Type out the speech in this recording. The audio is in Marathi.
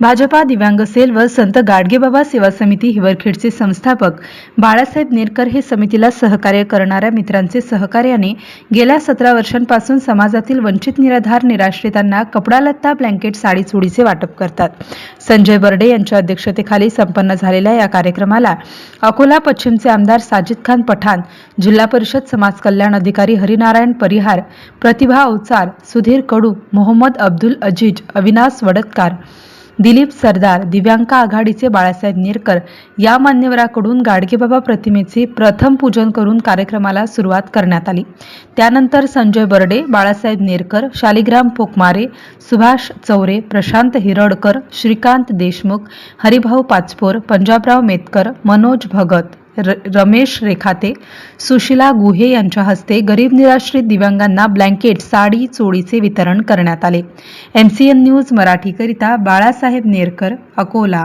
भाजपा दिव्यांग सेल व संत गाडगेबाबा सेवा समिती हिवरखेडचे संस्थापक बाळासाहेब नेरकर हे समितीला सहकार्य करणाऱ्या मित्रांचे सहकार्याने गेल्या सतरा वर्षांपासून समाजातील वंचित निराधार निराश्रितांना कपडा लत्ता ब्लँकेट साडी चोळीचे वाटप करतात. संजय बर्डे यांच्या अध्यक्षतेखाली संपन्न झालेल्या या कार्यक्रमाला अकोला पश्चिमचे आमदार साजिद खान पठाण जिल्हा परिषद समाज कल्याण अधिकारी हरिनारायण परिहार प्रतिभा अवचार सुधीर कडू मोहम्मद अब्दुल अजीज अविनाश वडतकार दिलीप सरदार दिव्यांका आघाडीचे बाळासाहेब नेरकर या मान्यवराकडून गाडगेबाबा प्रतिमेचे प्रथम पूजन करून कार्यक्रमाला सुरुवात करण्यात आली. त्यानंतर संजय बर्डे बाळासाहेब नेरकर शालिग्राम पोकमारे सुभाष चौरे प्रशांत हिरडकर श्रीकांत देशमुख हरिभाऊ पाचपोर पंजाबराव मेतकर मनोज भगत र रमेश रेखाते सुशिला गुहे यांच्या हस्ते गरीब निराश्रित दिव्यांगांना ब्लँकेट साडी चोळीचे वितरण करण्यात आले. एम सी एन न्यूज मराठीकरिता बाळासाहेब नेरकर अकोला.